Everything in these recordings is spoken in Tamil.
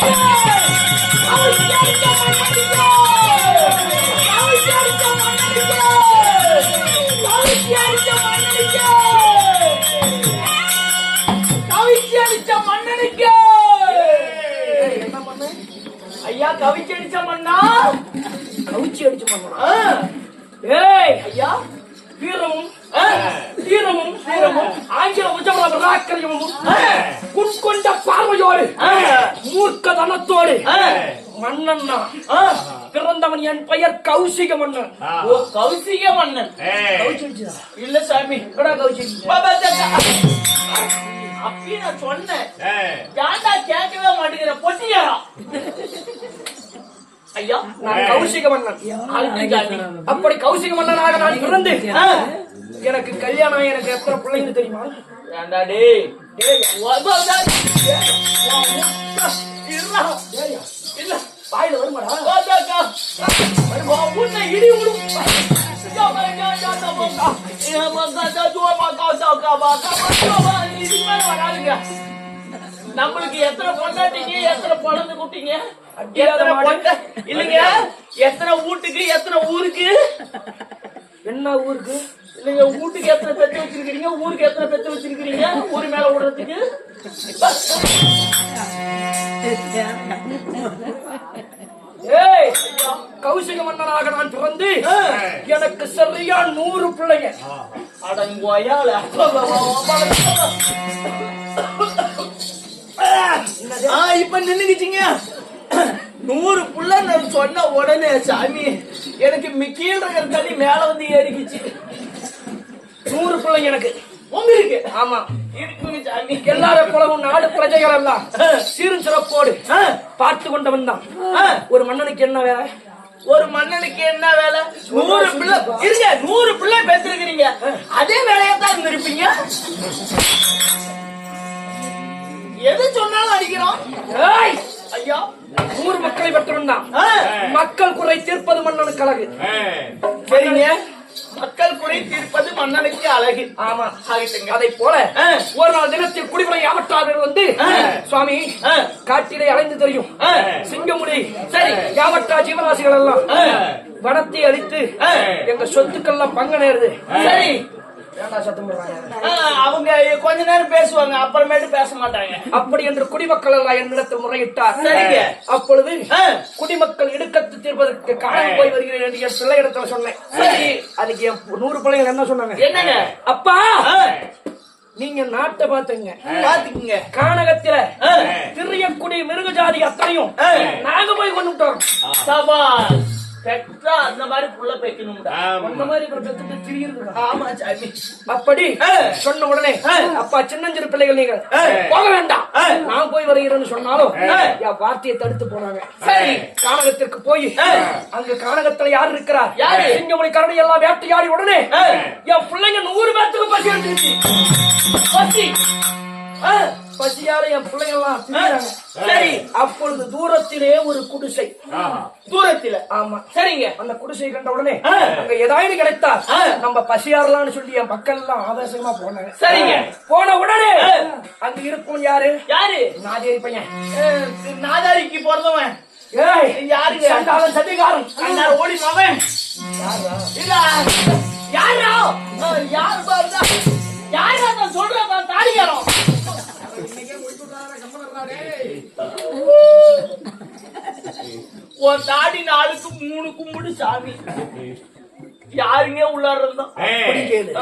Yeah! ஐயா கவிச்சு அடிச்ச மண்ணா கவுச்சி அடிச்சு ஆ. ஏய் ஐயா வீரமும் வீரமும் வீரமும் ஆங்கில உஜமல பராக்கிரமும் குட்கொண்ட பார்வையோடு மூர்க்க தனத்தோடு மன்னன்னா? பிறந்தவன் என் பெயர் கௌசிக மன்னன் ஓ கௌசிக மன்னன்? இல்ல சாமி. அப்பயும் நான் சொன்னேன். ஏன்டா கேட்கவே மாட்டேங்கிற பொட்டியாரா ஐயா நான் கௌசிக மன்னன். அப்படி கௌசிக மன்னனாக நான் பிறந்து. எனக்கு கல்யாணம் ஆகி எனக்கு எத்தனை பிள்ளைங்க தெரியுமா? பாபா தாத்தா. இருடா. இல்ல. வாயில வருமாடா உன்னை இடி விடும். நம்மளுக்கு எத்தனை பொண்டாட்டிங்க எத்தனை குழந்தை குட்டிங்க எத்தனை இல்லைங்க எத்தனை வீட்டுக்கு எத்தனை ஊருக்கு என்ன ஊருக்கு? இல்லைங்க வீட்டுக்கு எத்தனை பெத்து வச்சிருக்கீங்க ஊருக்கு எத்தனை பெத்து வச்சிருக்கீங்க ஊரு மேல விடுறதுக்கு? ஏய் கௌசிக மன்னனாக நான் பிறந்து எனக்கு சரியா நூறு பிள்ளைங்க. அடங்கோயால ஆ இப்ப நின்னுக்குச்சிங்க நூறு புள்ள நான் சொன்ன உடனே சாமி. எனக்கு கீழ இருக்கிற தண்ணி மேல வந்து ஏறிக்குச்சு. நூறு பிள்ளைங்க எனக்கு. உங்களுக்கு? ஆமா. இருக்குங்க சாமி எல்லார போலவும் நாடு பிரஜைகள் எல்லாம் சீரும் சிறப்போடு பார்த்து கொண்டவன் தான். ஒரு மன்னனுக்கு என்ன வேலை? ஒரு மன்னனுக்கு என்ன வேலை? நூறு பிள்ளை இருங்க நூறு பிள்ளை பெற்றிருக்கிறீங்க அதே வேலையா தான் இருந்திருப்பீங்க. எது சொன்னாலும் அடிக்கிறோம். ஐயா நூறு மக்களை பெற்றவன் தான். ஆ, மக்கள் குறை தீர்ப்பது மன்னனுக்கு அழகு. சரிங்க. மக்கள் குறை தீர்ப்பது மன்னனுக்கு அழகு. ஆமா. அதை போல. ஒரு நாள் தினத்தில் குடிமுறை யாவற்றார்கள் வந்து. சுவாமி. காட்டிலே அலைந்து தெரியும். சிங்கமுடி சரி. யாவற்றா ஜீவராசிகள் எல்லாம். வனத்தை அழித்து. எங்க சொத்துக்கள்லாம் பங்கு நேருது. சரி. அவங்க கொஞ்ச நேரம் பேசுவாங்க அப்புறமேட்டு பேச மாட்டாங்க. அப்படி என்று குடிமக்கள் எல்லாம் என்னிடத்தில் முறையிட்டார். சரிங்க. அப்பொழுது. குடிமக்கள் இடுக்கத்து தீர்ப்பதற்கு காணாமல் போய் வருகிறேன் என்று என் பிள்ளை இடத்துல சொன்னேன். சரி. அதுக்கு என் நூறு பிள்ளைகள் என்ன சொன்னாங்க? என்னங்க? அப்பா! நீங்க நாட்டை பாத்துங்க பாத்துக்குங்க கானகத்தில. திரியக்குடி மிருகஜாதி அத்தனையும் ஆ. நாங்க போய் கொண்டு விட்டோம் சபாஷ் பெற்றா அந்த மாதிரி புள்ள பெக்கணும்டா அந்த மாதிரி திரியுதுடா. ஆமா சாமி அப்படி. சொன்ன உடனே. அப்பா சின்னஞ்சிறு பிள்ளைகள் நீங்க ஆ. போக வேண்டாம். நான் போய் வருகிறேன்னு சொன்னாலும். என் வார்த்தையை தடுத்து போனாங்க சரி. கானகத்திற்கு போய். அங்க கானகத்துல யார் இருக்கிறார் யாரு? சிங்கமணி கரடி எல்லாம் வேட்டையாடி உடனே. என் பிள்ளைங்க நூறு பேத்துக்கு பசி பசி பசியால என் பிள்ளைங்க எல்லாம் திரியிறாங்க. சரி. அப்பொழுது தூரத்திலே ஒரு குடிசை. தூரத்துல. ஆமா. சரிங்க. அந்த குடிசை கண்ட உடனே. அங்க ஏதாவது கிடைத்தா. நம்ம பசியாரலாம்னு சொல்லி என் மக்கள் எல்லாம் ஆவேசமா போனாங்க. சரிங்க. போன உடனே. அங்க இருக்கும் யாரு? யாரு? நாதேரி பையன். நாதாரிக்கு பிறந்தவன் ஏய் யாருங்க? சண்டாளன் அண்ணார் ஓடி மாவன். யாரா? யாரு? பாருங்க. யாரா நான் சொல்றேன் நான் உன் தாடி நாளுக்கு மூணு கும்பிடு சாமி. யாருங்க கேளு.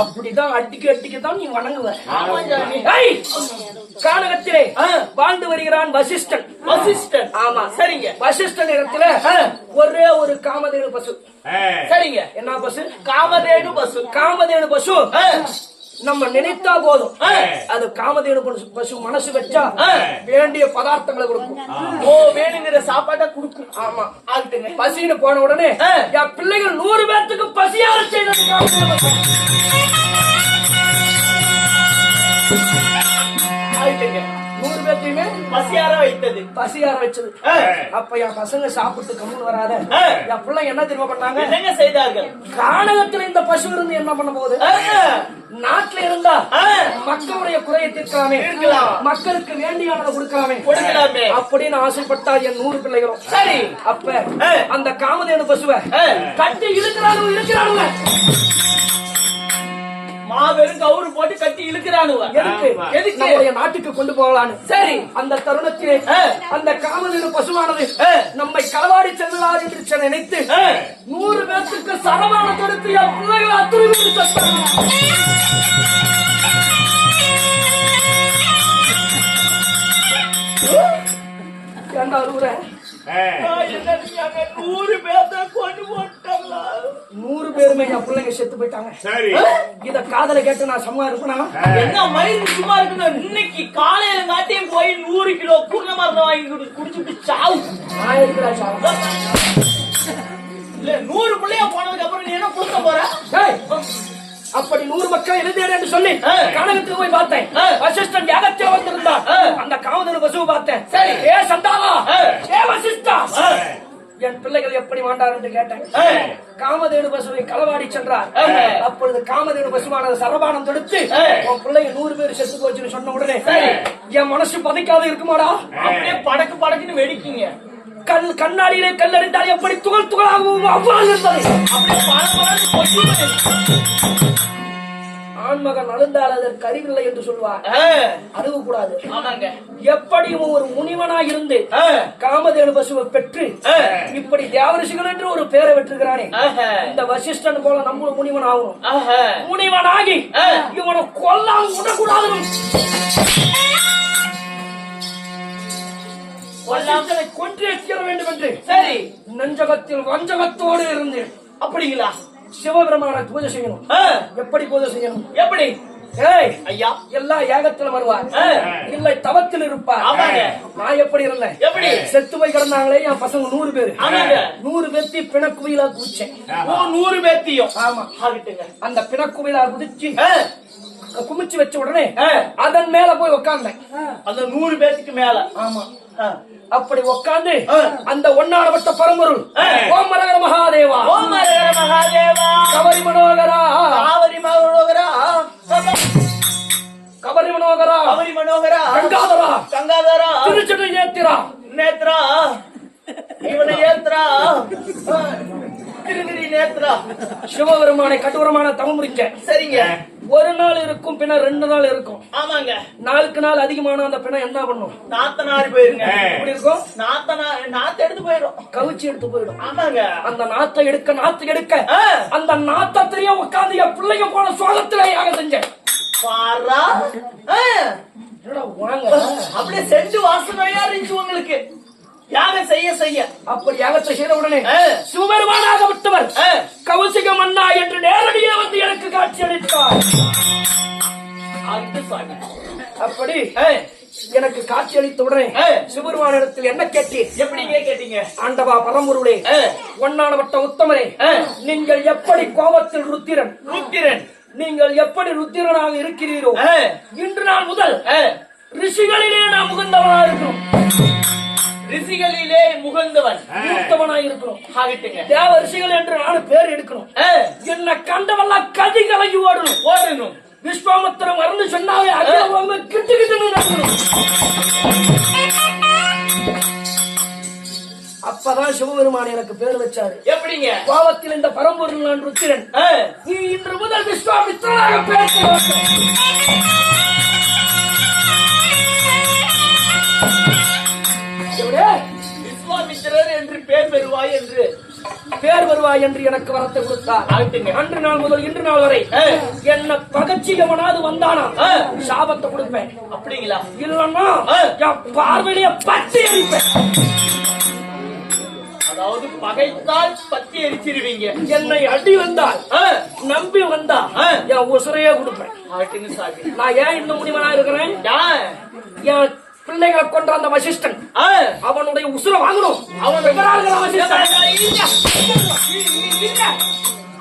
அப்படிதான் அடிக்க அடிக்க தான் நீ வணங்குவ. கானகத்திலே. வாழ்ந்து வருகிறான் வசிஷ்டன். வசிஷ்டன். ஆமா சரிங்க. வசிஷ்டன் இடத்துல. ஒரே ஒரு காமதேனு பசு. சரிங்க. என்ன பசு? காமதேனு பஸ் காமதேனு பசு நம்ம நினைத்தா போதும். அது காமதேனு பசு- மனசு வச்சா. வேண்டிய பதார்த்தங்களை கொடுக்கும். ஓ வேணுங்கிற சாப்பாட்டை கொடுக்கும். ஆமா. ஆகட்டுங்க பசின்னு போன உடனே. என் பிள்ளைகள் நூறு பேர்த்துக்கு பசியார செய்தது பேர்த்தையுமே பசியார வைத்தது பசியார வச்சது. அப்ப என் பசங்க சாப்பிட்டு கம்முன்னு வராத. என் பிள்ளை என்ன தெரியுமா பண்ணாங்க என்னங்க செய்தார்கள் கானகத்துல இந்த பசு இருந்து என்ன பண்ண போகுது. நாட்டுல இருந்தா. மக்களுடைய குறையை தீர்க்கலாமே தீர்க்கலாம். மக்களுக்கு வேண்டியானதை கொடுக்கலாமே கொடுக்கலாமே. அப்படின்னு ஆசைப்பட்டா என் நூறு பிள்ளைகளும் சரி அப்ப. அந்த காமதேனு பசுவை. கட்டி இழுக்கிறானு இழுக்கிறானுங்க மாபெரும் கவுரு போட்டு கட்டி இழுக்கிறானுவ எதுக்கு நாட்டுக்கு கொண்டு போகலான்னு சரி அந்த தருணத்திலே. அந்த காமதேனு பசுவானது. நம்மை களவாடி செல்லலாம் என்று நினைத்து. நூறு பேர்த்துக்கு சரமான கொடுத்து என் பிள்ளைகள் செத்தாங்க. ஏண்டா? நூறு பேர்த்த கொண்டு போட்டாங்களா நூறு பேருமே என் பிள்ளைங்க செத்து போயிட்டாங்க. சரி. இத காதல கேட்டு நான் சும்மா இருப்பேனா என்ன மயிர் சும்மா இருக்கணும் இன்னைக்கு காலையில காட்டியும் போய் நூறு கிலோ மருந்து வாங்கி குடி குடிச்சுட்டு சாவு. நான் இருக்கிறா அப்படி நூறு மக்கள் எழுந்தேன் என்று சொல்லி. கனகத்துக்கு போய் பார்த்தேன். வசிஷ்டன் யாகத்தில் வந்திருந்தான். அந்த காமதேனு பசுவை பார்த்தேன் சரி. ஏ சந்தாவா ஆ. ஏ வசிஷ்டா. என் பிள்ளைகள் எப்படி மாண்டார் என்று கேட்டேன். காமதேனு பசுவை களவாடி சென்றார். அப்பொழுது காமதேனு பசுவானது சரபானம் தொடுத்து. உன் பிள்ளைங்க நூறு பேர் செத்து போச்சுன்னு சொன்ன உடனே. என் மனசு பதைக்காத இருக்குமாடா அப்படியே படக்கு படக்குன்னு வெடிக்கீங்க கண் கண்ணாடியிலே கல்லறிந்தால் எப்படி துகள் துகளாகவும் அவ்வாறு இருந்தது ஆண்மகன் அழுந்தால் அதற்கு அறிவில்லை என்று சொல்வார். அழுவ கூடாது எப்படியும் ஒரு முனிவனாய் இருந்து. காமதேனு பசுவை பெற்று. இப்படி தேவரிசிகள் என்று ஒரு பேரை பெற்றிருக்கிறானே. இந்த வசிஷ்டன் போல நம்மளும் முனிவன் ஆகணும் ஆஹா. முனிவனாகி. இவனை கொல்லாம விடக்கூடாது வசிஷ்டனை கொன்றே தீர வேண்டும் என்று சரி. நெஞ்சகத்தில் வஞ்சகத்தோடு இருந்து அப்படிங்களா? சிவபெருமான பூஜை செய்யணும். எப்படி பூஜை செய்யணும்? எப்படி? ஏய் ஐயா. எல்லா யாகத்திலும் வருவார். இல்லை தவத்தில் இருப்பார். நான் எப்படி இருந்தேன்? எப்படி? செத்து போய் கிடந்தாங்களே என் பசங்க நூறு பேரு. நூறு பேர்த்தி பிணக்குவிலா குதிச்சேன். நூறு பேத்தியும் ஆமா. அந்த பிணக்குவிலா குதிச்சு. குமிச்சு வச்ச உடனே. அதன் மேல போய் உக்காந்தேன். அந்த நூறு பேத்துக்கு மேல. ஆமா. அப்படி உக்காந்து ஆ. அந்த ஒன்னாடப்பட்ட பரம்பொருள். ஓம் மரகர மகாதேவா. ஓம் ஹரஹர மகாதேவா. கபரி மனோகரா. காவரி மனோகரா. கபரி மனோகரா. காவரி மனோகரா. கங்காதரா. கங்காதரா. திருச்சட்டை ஏத்திரா நேத்ரா. இவனை ஏத்ரா திருகிரி நேத்ரா சிவபெருமானை கடூரமான தவம் முடிக்க சரிங்க. ஒரு நாள் இருக்கும் பின்ன ரெண்டு நாள் இருக்கும். ஆமாங்க. நாளுக்கு நாள் அதிகமான அந்த பிணம் என்ன பண்ணும்? நாத்தனார் போயிருங்க. எப்படி இருக்கும்? நாத்தனா நாத்த எடுத்து போயிடும். கவிச்சு எடுத்து போயிடும். ஆமாங்க. அந்த நாத்தை எடுக்க நாத்து எடுக்க. அந்த நாத்தத்திலேயே உட்கார்ந்து என் பிள்ளைங்க போன சோகத்திலே யாக செஞ்சேன். பாரா. அப்படியே செஞ்சு வாசனையா இருந்துச்சு உங்களுக்கு. யாகம் செய்ய செய்ய அப்படி யாகத்தை செய்த உடனே. சிவபெருமானாக விட்டவர் ஆ. கௌசிக மன்னா என்று நேரடியே வந்து எனக்கு காட்சி அளித்தார் அப்படி. எனக்கு காட்சி அளித்த உடனே. சிவபெருமானிடத்தில் என்ன கேட்டீர் எப்படிங்க கேட்டீங்க ஆண்டவா பரம்பொருளே. ஒன்னானவட்ட உத்தமரே. நீங்கள் எப்படி கோபத்தில் ருத்திரன் ருத்திரன் நீங்கள் எப்படி ருத்திரனாக இருக்கிறீரோ இன்று நாள் முதல். ரிஷிகளிலே நான் முகந்தவனா இருக்கணும் ரிஷிகளிலே முகந்தவன் மூத்தவனா இருக்கணும் ஆகட்டுங்க தேவ ரிஷிகள் என்று நானும் பேர் எடுக்கணும். என்ன கண்டவெல்லாம் கதி கலங்கி ஓடணும். ஓடணும் விஸ்வாமித்திரம் வரணும் சொன்னாவே அகிலமே கிட்டு கிட்டுன்னு நடக்கணும். அப்பதான் சிவபெருமான் எனக்கு பேர் வச்சாரு. எப்படிங்க? பாவத்தில் இந்த பரம்பொருள் நான் ருத்திரன். நீ இன்று முதல் விஸ்வாமித்திரனாக பேச விஸ்வாமித்திரர் என்று பேர் பெறுவாய் என்று. பேர் வருவாய் என்று எனக்கு வரத்தை கொடுத்தார். அன்று நாள் முதல் இன்று நாள் வரை என்ன பகச்சி எவனாவது வந்தானா. சாபத்தை கொடுப்பேன். அப்படிங்களா? இல்லன்னா. என் பார்வையிலேயே பத்தி எரிப்பேன். அதாவது பகைத்தால் பத்தி எரிச்சிருவீங்க. என்னை அடி வந்தால் நம்பி வந்தா. என் உசுரையே கொடுப்பேன். நான் ஏன் இந்த முடிவனா இருக்கிறேன்? என் பிள்ளைகளை கொன்ற அந்த வசிஷ்டன். அவனுடைய உசுரை வாங்கணும். அவன்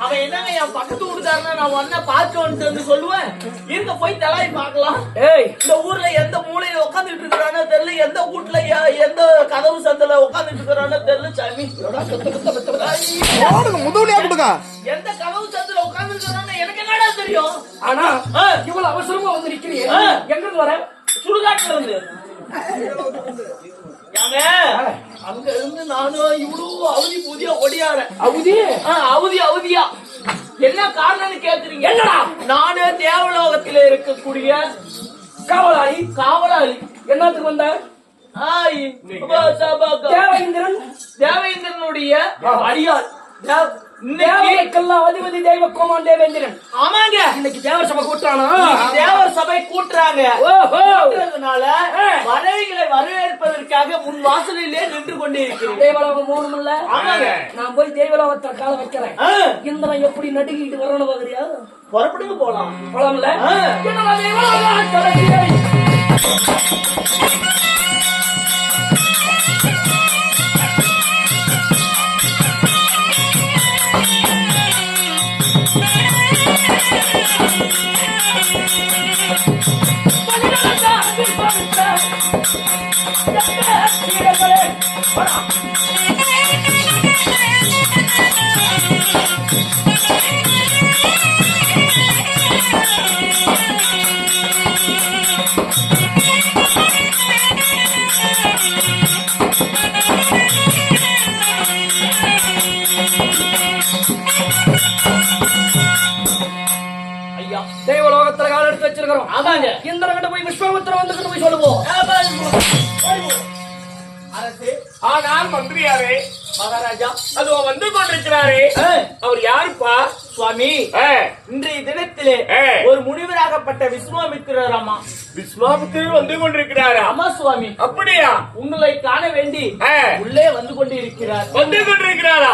அவன் என்னங்க என் பக்கத்து வீட்டுக்காரனா நான் உன்ன பார்க்க வந்துட்டு வந்து சொல்லுவேன்? இருக்க போய் தலாய் பார்க்கலாம். ஏய். இந்த ஊர்ல எந்த மூலையில உட்காந்துட்டு இருக்கிறானோ தெரியல எந்த வீட்டுல எந்த கதவு சந்தில உட்காந்துட்டு இருக்கிறானோ தெரியல சாமி. முதுகுலியா கொடுங்க எந்த கதவு சந்தில உட்கார்ந்து இருக்கிறானோ எனக்கு என்னடா தெரியும்? ஆனா ஆ. இவ்வளவு அவசரமா வந்து நிக்கிறீங்க. எங்க இருந்து வர? சுடுகாட்டுல இருந்து. அங்க இருந்து நானும் இவ்வளவு அவதி? புதிய ஒடியாரேன் அவுதி ஆ, அவதி அவதியா? என்ன காரணம்னு கேக்குறீங்க? என்னடா? நானு தேவலோகத்தில இருக்கக்கூடிய காவலாளி காவலாளி. என்னத்துக்கு வந்த. தேவேந்திரன். தேவேந்திரனுடைய அடியார். தேவ- இன்னைக்கு தேவதைக்கெல்லாம் அதிபதி தெய்வ கோமான் தேவேந்திரன். ஆமாங்க. இன்னைக்கு தேவர் சபை இன்னைக்கு தேவர் சபை கூட்டுறாங்க. கூட்டுறதுனால வரவைகளை வரவேற்பதற்காக முன் வாசலிலே நின்று கொண்டே இருக்கிறேன் தேவலோகம் இல்ல ஆமாங்க. நான் போய் தேவலோகத்தை கால வைக்கிறேன். இந்திரன் எப்படி நடுக்கிட்டு வரணும் பாக்குறியா? புறப்படுங்க போலாம். போலாம்ல? தேவலோகம்? தலைவியை. ஆமாங்க. கிட்ட போய் விஸ்வாமித்திரம் வந்துகிட்டு போய் சொல்லுவோம். அரசு ஆனால் மந்திரியாரே மகாராஜா அதோ வந்து கொண்டிருக்கிறாரே. அவர் யாருப்பா? சுவாமி இன்றைய தினத்திலே. ஒரு முனிவராகப்பட்ட விஸ்வாமித்திரர் அம்மா. விஸ்வாமித்திரர் வந்து கொண்டிருக்கிறாரா? அம்மா சுவாமி. அப்படியா? உங்களை காண வேண்டி உள்ளே வந்து கொண்டு இருக்கிறார் வந்து கொண்டிருக்கிறாரா?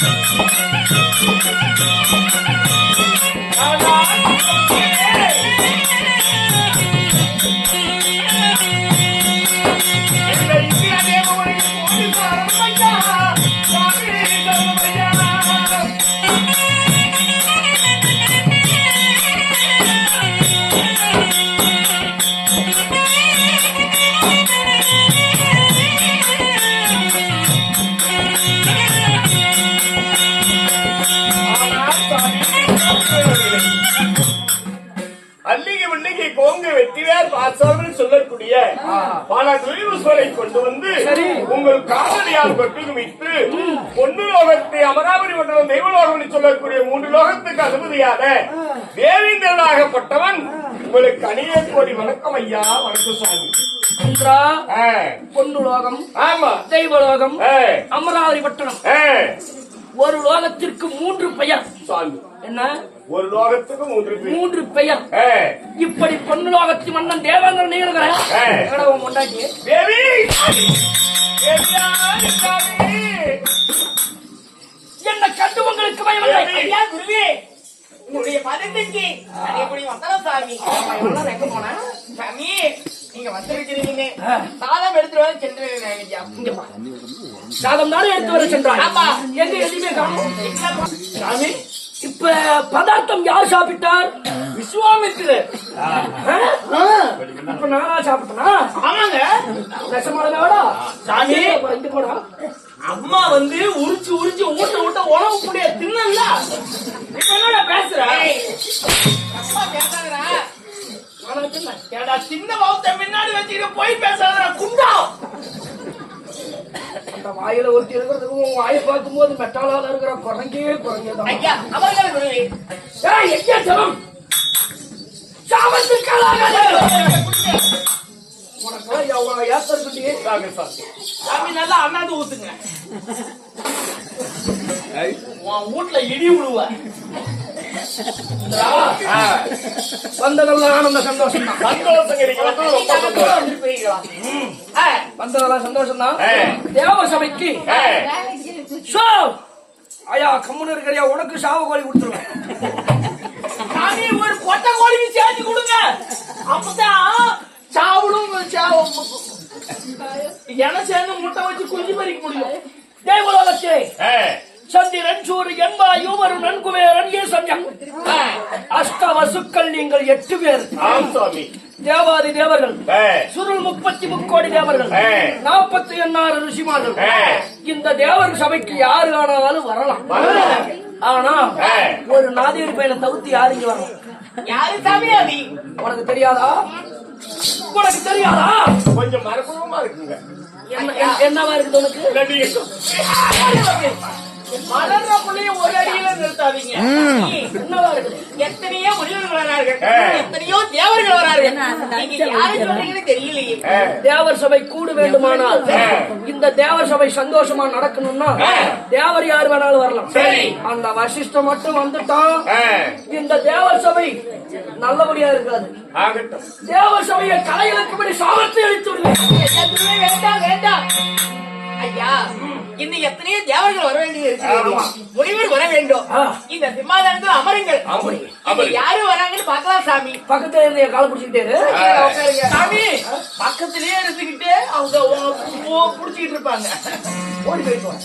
இந்திய தேவமொழிக்கு போட்டி பாரம்பரியா. சுவாமி தர்மபுரியா. ஆனால் சுவாமி, அல்லிகை மல்லிகை கோங்கு வெற்றிவேர் பாசாமல் சொல்லக்கூடிய பல துணிவுகளை கொண்டு வந்து. உங்கள் காதலியால் குமித்து பொண்ணு லோகத்தை அமராவதி மண்டலம் தெய்வலோகம் சொல்லக்கூடிய மூன்று லோகத்துக்கு அதிபதியான தேவேந்திரனாகப்பட்டவன் உங்களுக்கு அணிய கோடி வணக்கம் ஐயா வணக்கம் சாமி. பொன்னு லோகம் ஆமா. தெய்வலோகம் ஆ, அமராவதி பட்டணம். ஒரு லோகத்திற்கு மூன்று பெயர். சாமி. என்ன? ஒரு லோகத்துக்கு மூன்று பேர் மூன்று பெயர். இப்படி பொன்னு லோகத்தின் மன்னன் தேவேந்திரன் நீங்கிற ஆ. முண்டாட்டி தேவி! என்ன கண்டு உங்களுக்கு. ஐயா குருவே! உங்களுடைய பதத்துக்கு அதேபடி வந்தனம் சாமி? எங்க போன? சாமி நீங்க வந்திருக்கிறீங்க. சாதம் எடுத்துட்டு வந்து சென்று. சாதம் தானே எடுத்து வர சென்றாய்? ஆமா. எங்க எதுவுமே சாமி இப்ப பதார்த்தம் யார் சாப்பிட்டார்? விஸ்வாமித்திரர். ஆ? இப்ப நானா சாப்பிட்டனா? ஆமாங்க. நெசமானதாடா சாமி. இங்க போடா அம்மா வந்து உரிச்சு உரிச்சு ஊட்ட ஊட்ட உணவு புடிய தின்னல இப்ப என்னடா பேசுற? அம்மா பேசாதடா. ஏடா சின்ன பௌத்த முன்னாடி வச்சுக்கிட்டு போய் பேசாதடா குண்டா. அந்த வாயில ஒருத்தி இருக்கிறதுக்கும் உன் வாயை பார்க்கும்போது மெட்டாலால இருக்கிற குரங்கே குரங்கேதான் ஐயா அவர்கள் ஏய், எங்கே உனக்கெல்லாம் எவ்வளவு குட்டி சாமி, சாமி. சாமி நல்லா அண்ணாந்து ஊத்துங்க. உன் வீட்டுல இடி விழுவ வந்ததெல்லாம் ஆனந்த சந்தோஷம் தான் சந்தோஷம் வந்ததெல்லாம் சந்தோஷம் தான் தேவ சபைக்கு சோ ஐயா கம்முன்னு இருக்கிறியா உனக்கு சாவு கோழி கொடுத்துருவேன் சாமி ஒரு கொட்டை கோழிக்கு சேர்த்து கொடுங்க அப்பதான் சாவடும் சாவும் என சேர்ந்து முட்டை வச்சு குஞ்சு பறிக்க முடியும் தேவலோகத்தே சந்திரன் சூரியன் என்பாயு ஒரு நன்குவேரன் ஈசன்யம் அஷ்ட வசுக்கள் நீங்கள் எட்டு பேர். தேவாதி தேவர்கள். சுருள் முப்பத்தி முக்கோடி தேவர்கள். நாற்பத்தி எண்ணாறு ருஷிமார்கள். இந்த தேவர் சபைக்கு யாரு ஆனாலும் வரலாம். ஆனா. ஒரு நாதியர் பையனை தவிர்த்து யாரு இங்க வரலாம் யாரு சாமி அது? உனக்கு தெரியாதா? உனக்கு தெரியாதா? கொஞ்சம் மரபுறமா இருக்குங்க. என்ன என்ன- என்னவா இருக்குது உனக்கு. வளர்ற புள்ளைய ஒரு அடியில நிறுத்தாதீங்க. எத்தனையோ முனிவர்கள் வரார்கள். ஆ. எத்தனையோ தேவர்கள் வரார்கள். நீங்க யாரு சொல்றீங்கன்னு தெரியலையே. ஆ, தேவர் சபை கூடு வேண்டுமானால். இந்த தேவர் சபை சந்தோஷமா நடக்கணும்னா. தேவர் யார் வேணாலும் வரலாம். சரி. அந்த வசிஷ்டம் மட்டும் வந்துட்டான். இந்த தேவர் சபை நல்லபடியா இருக்காது. ஆகட்டும். தேவர் சபையை கலைகளுக்கும்படி சாமத்தை அளித்து விடுவேன். வேண்டாம் வேண்டாம். ஐயா இன்னும் எத்தனையோ தேவர்கள் வர வேண்டியது. இருக்கு முனிவர் வர வேண்டும். இந்த சிம்மாதனத்தில் அமருங்கள் அமருங்க, இங்க அமருங்க. யாரு வராங்கன்னு பார்க்கலாம் சாமி பக்கத்துல இருந்து காலை பிடிச்சிக்கிட்டே. சாமி பக்கத்திலேயே இருந்துகிட்டு அவங்க புடிச்சுக்கிட்டு இருப்பாங்க ஓடி போயிட்டு.